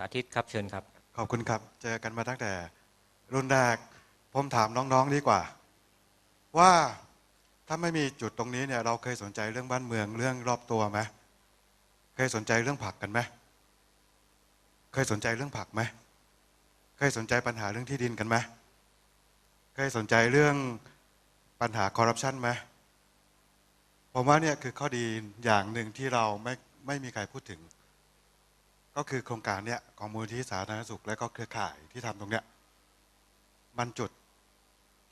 สาธิตครับเชิญครับ ขอบคุณครับ เจอกันมาตั้งแต่รุ่นแรก ผมถามน้องๆดีกว่า ว่าถ้าไม่มีจุดตรงนี้เนี่ยเราเคยสนใจเรื่องบ้านเมืองเรื่องรอบตัวไหมเคยสนใจเรื่องผักกันไหมเคยสนใจเรื่องผักไหมเคยสนใจปัญหาเรื่องที่ดินกันไหมเคยสนใจเรื่องปัญหาคอร์รัปชันไหมผมว่าเนี่ยคือข้อดีอย่างหนึ่งที่เราไม่ไม่มีใครพูดถึง ก็คือโครงการเนี้ยของมูลที่สาธารณสุขและก็เครือข่ายที่ทำตรงเนี้ยมันจุด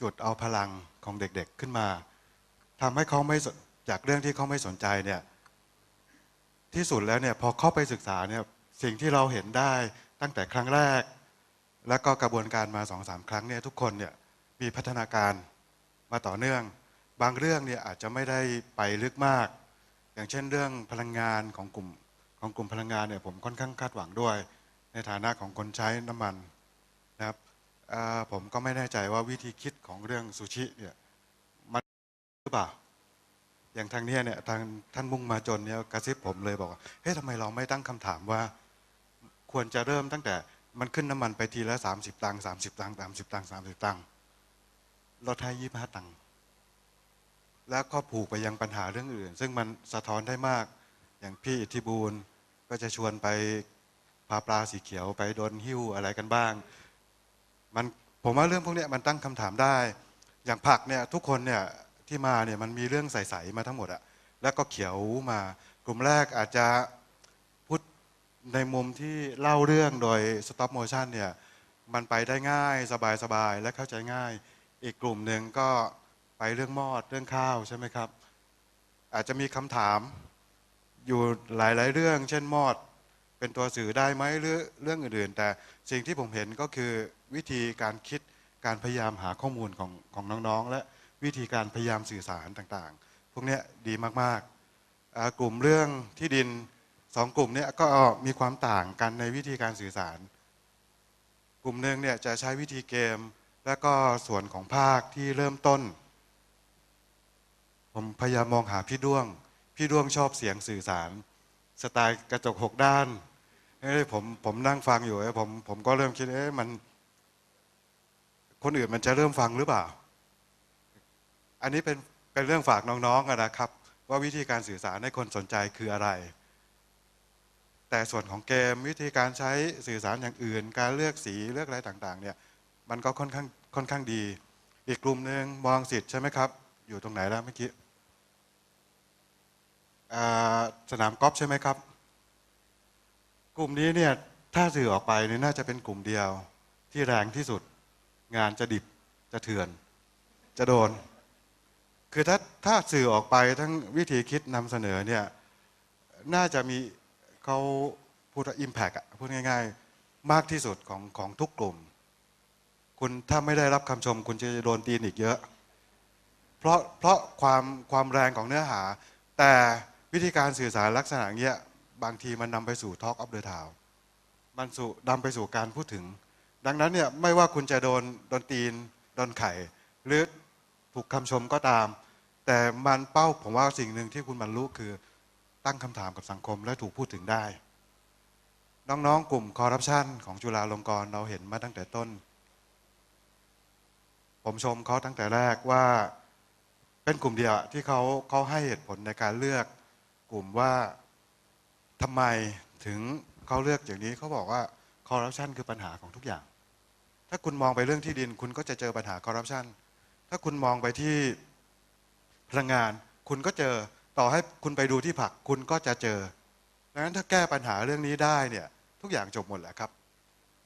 จุดเอาพลังของเด็กๆขึ้นมาทำให้เขาไม่จากเรื่องที่เขาไม่สนใจเนี่ยที่สุดแล้วเนี่ยพอเข้าไปศึกษาเนี่ยสิ่งที่เราเห็นได้ตั้งแต่ครั้งแรก แล้วก็กระบวนการมาสองสามครั้งเนี่ยทุกคนเนี่ยมีพัฒนาการมาต่อเนื่อง บางเรื่องเนี่ยอาจจะไม่ได้ไปลึกมาก อย่างเช่นเรื่องพลังงานของกลุ่ม ของกลุ่มพลังงานเนี่ยผมค่อนข้างคาดหวังด้วย ในฐานะของคนใช้น้ำมันนะครับผมก็ไม่แน่ใจว่าวิธีคิดของเรื่องซูชิเนี่ยมันหรือเปล่า อย่างทางเนี้ยเนี่ยทางท่านมุ่งมาจนเนี่ยกระซิบผมเลยบอกว่าเฮ้ยทำไมเราไม่ตั้งคำถามว่า ควรจะเริ่มตั้งแต่มันขึ้นน้ำมันไปทีละ 30 ตังค์30 ตังค์30 ตังค์30 ตังค์ลดให้25ตังค์แล้วก็ผูกไปยังปัญหาเรื่องอื่น ซึ่งมันสะท้อนได้มากอย่างพี่อิทธิบูล ก็จะชวนไปพาปลาสีเขียวไปโดนหิ้วอะไรกันบ้าง มันผมว่าเรื่องพวกนี้มันตั้งคำถามได้ อย่างผักเนี่ยทุกคนเนี่ยที่มาเนี่ยมันมีเรื่องใสๆมาทั้งหมดอะแล้วก็เขียวมากลุ่มแรกอาจจะพูดในมุมที่เล่าเรื่องโดย stop motion เนี่ยมันไปได้ง่ายสบายๆและเข้าใจง่าย อีกกลุ่มหนึ่งก็ไปเรื่องมอดเรื่องข้าวใช่ไหมครับ อาจจะมีคำถาม อยู่หลาย ๆ เรื่อง เช่นมอด เป็นตัวสื่อได้ไหมหรือเรื่องอื่นๆ แต่สิ่งที่ผมเห็นก็คือวิธีการคิดการพยายามหาข้อมูลของของน้องๆ และวิธีการพยายามสื่อสารต่างๆ พวกนี้ดีมากๆ กลุ่มเรื่องที่ดินสองกลุ่มเนี้ยก็มีความต่างกันในวิธีการสื่อสาร กลุ่มหนึ่งเนี่ยจะใช้วิธีเกม และก็ส่วนของภาคที่เริ่มต้น ผมพยายามมองหาพี่ด้วง พี่ดวงชอบเสียงสื่อสาร สไตล์กระจกหกด้านเอ้ยผมผมนั่งฟังอยู่เอ้ยผมผมก็เริ่มคิดเอ้ยมัน คนอื่นมันจะเริ่มฟังหรือเปล่า อันนี้เป็นเป็นเรื่องฝากน้องๆนะครับ ว่าวิธีการสื่อสารให้คนสนใจคืออะไร แต่ส่วนของเกมวิธีการใช้สื่อสารอย่างอื่น การเลือกสีเลือกอะไรต่างๆ เนี่ยมันก็ค่อนข้างค่อนข้างดี อีกกลุ่มหนึ่งมองสิทธิ์ใช่ไหมครับ อยู่ตรงไหนแล้วเมื่อกี้ สนามกอล์ฟใช่ไหมครับ กลุ่มนี้เนี่ยถ้าสื่อออกไปเนี่ยน่าจะเป็นกลุ่มเดียวที่แรงที่สุด งานจะดิบจะเถื่อน จะโดน คือถ้าถ้าสื่อออกไปทั้งวิธีคิดนำเสนอเนี่ยน่าจะมีเขาพูดว่าอิมแพกพูดง่าย ๆ มากที่สุดของของทุกกลุ่ม คุณถ้าไม่ได้รับคำชม คุณจะโดนตีนอีกเยอะ เพราะเพราะความความแรงของเนื้อหา แต่ วิธีการสื่อสารลักษณะเนี้ยบางทีมันนำไปสู่ Talk of the Town มันสู่นำไปสู่การพูดถึง ดังนั้นเนี่ยไม่ว่าคุณจะโดนโดนตีนโดนไข่ หรือถูกคำชมก็ตาม แต่มันเป้าผมว่าสิ่งหนึ่งที่คุณบรรลุคือตั้งคำถามกับสังคมและถูกพูดถึงได้ น้องๆ กลุ่มคอร์รัปชันของจุฬาลงกรณ์เราเห็นมาตั้งแต่ต้น ผมชมเขาตั้งแต่แรกว่าเป็นกลุ่มเดียวที่เขาเขาให้เหตุผลในการเลือกุ่มว่าทำไมถึงเขาเลือกอย่างนี้เขาบอกว่าคอร์รัปชันคือปัญหาของทุกอย่าง ถ้าคุณมองไปเรื่องที่ดิน คุณก็จะเจอปัญหาคอร์รัปชันถ้าคุณมองไปที่พลังงาน คุณก็เจอต่อให้คุณไปดูที่ผัก คุณก็จะเจอดังนั้นถ้าแก้ปัญหาเรื่องนี้ได้เนี่ยทุกอย่างจบหมดแหละครับ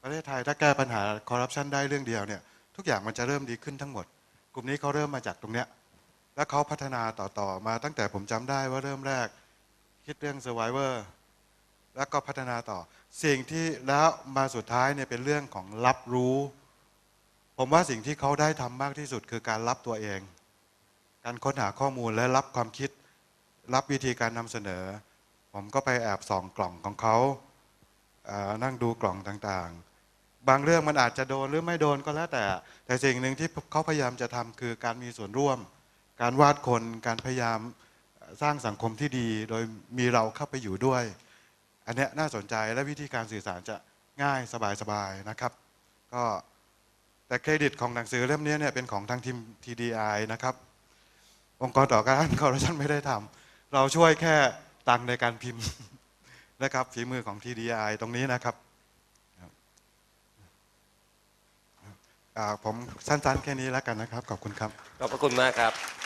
ประเทศไทยถ้าแก้ปัญหาคอร์รัปชันได้เรื่องเดียวเนี่ยทุกอย่างมันจะเริ่มดีขึ้นทั้งหมด กลุ่มนี้เขาเริ่มมาจากตรงเนี้ยแล้วเขาพัฒนาต่อๆมาตั้งแต่ผมจำได้ว่าเริ่มแรก คิดเรื่อง Survivor แล้วก็พัฒนาต่อ สิ่งที่แล้วมาสุดท้ายเนี่ยเป็นเรื่องของรับรู้ ผมว่าสิ่งที่เขาได้ทำมากที่สุดคือการรับตัวเอง การค้นหาข้อมูลและรับความคิด รับวิธีการนำเสนอ ผมก็ไปแอบส่องกล่องของเขาเอ่อนั่งดูกล่องต่างๆ บางเรื่องมันอาจจะโดนหรือไม่โดนก็แล้วแต่ แต่สิ่งหนึ่งที่เขาพยายามจะทำคือการมีส่วนร่วม การวาดคนการพยายาม สร้างสังคมที่ดี โดยมีเราเข้าไปอยู่ด้วย อันนี้น่าสนใจและวิธีการสื่อสารจะง่ายสบายๆนะครับ ก็แต่เครดิตของหนังสือเล่มนี้เนี่ยเป็นของทางทีม TDI นะครับ องค์กรต่อการคอร์รัปชันไม่ได้ทำเราช่วยแค่ตังในการพิมพ์นะครับฝีมือของ TDI ตรงนี้นะครับผมสั้นๆแค่นี้แล้วกันนะครับ ขอบคุณครับ ขอบพระคุณมากครับ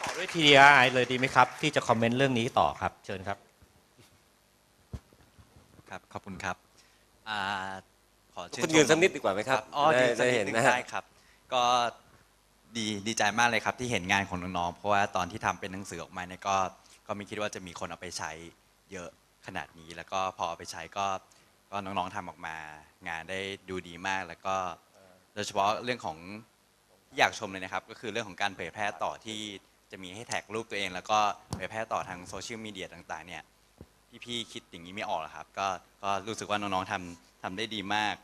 ต่อด้วย TDI เลยดีไหมครับ ที่จะคอมเมนต์เรื่องนี้ต่อครับ เชิญครับ ครับขอบคุณครับอ่าขอชื่นคุณชมยืนสักนิดดีกว่าไหมครับอ๋อได้ดีสักได้นิดเห็นนึงนะฮะได้ครับ ก็ดีดีใจมากเลยครับที่เห็นงานของน้องๆเพราะว่าตอนที่ทำเป็นหนังสือออกมาเนี่ยก็ก็ไม่คิดว่าจะมีคนเอาไปใช้เยอะขนาดนี้ แล้วก็พอเอาไปใช้ก็ก็น้องๆทำออกมา งานได้ดูดีมากแล้วก็โดยเฉพาะเรื่องของที่อยากชมเลยนะครับ ก็คือเรื่องของการเผยแพร่ต่อที่ จะมีให้แท็กรูปตัวเอง แล้วก็เผยแพร่ต่อทางโซเชียลมีเดียต่างๆเนี่ยพี่ๆคิดอย่างนี้ไม่ออกหรอกครับก็ก็รู้สึกว่าน้องๆทำทำได้ดีมาก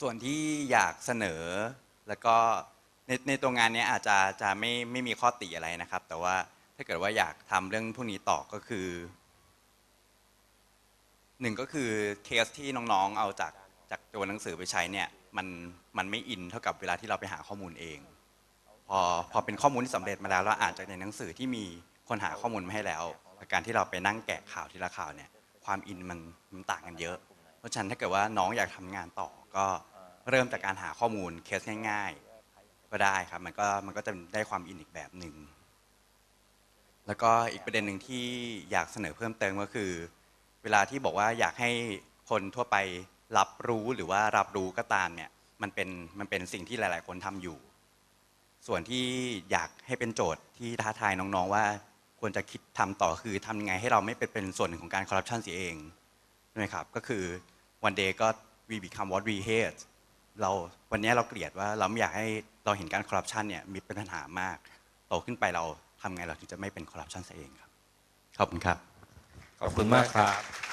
ส่วนที่อยากเสนอแล้วก็ในในตัวงานนี้อาจจะจะไม่ไม่มีข้อติอะไรนะครับ แต่ว่าถ้าเกิดว่าอยากทำเรื่องพวกนี้ต่อก็คือหนึ่งก็คือเคสที่น้องๆเอาจากจากตัวหนังสือไปใช้เนี่ยมันมันไม่อินเท่ากับเวลาที่เราไปหาข้อมูลเอง พอพอเป็นข้อมูลที่สำเร็จมาแล้วเราอ่านจากในหนังสือที่มีคนหาข้อมูลมาให้แล้วการที่เราไปนั่งแกะข่าวทีละข่าวเนี่ยความอินมันมันต่างกันเยอะ เพราะฉะนั้นถ้าเกิดว่าน้องอยากทำงานต่อก็เริ่มจากการหาข้อมูลเคสง่าย ๆ ก็ได้ครับมันก็มันก็จะได้ความอินอีกแบบหนึ่งแล้วก็อีกประเด็นหนึ่งที่อยากเสนอเพิ่มเติมก็คือ เวลาที่บอกว่าอยากให้คนทั่วไปรับรู้หรือว่ารับรู้ก็ตามเนี่ยมันเป็นมันเป็นสิ่งที่หลาย ๆ คนทำอยู่ ส่วนที่อยากให้เป็นโจทย์ที่ท้าทายน้องๆว่าควรจะคิดทำต่อคือทำยังไงให้เราไม่เป็นเป็นส่วนหนึ่งของการคอร์รัปชันเสียเองใช่ไหมครับก็คือ one day ก็ we become what we hate เราวันนี้เราเกลียดว่าเราไม่อยากให้เราเห็นการคอร์รัปชันเนี่ยมีเป็นปัญหามากโตขึ้นไปเราทำไงเราถึงจะไม่เป็นคอร์รัปชันเสียเองครับ ขอบคุณครับ ขอบคุณมากครับ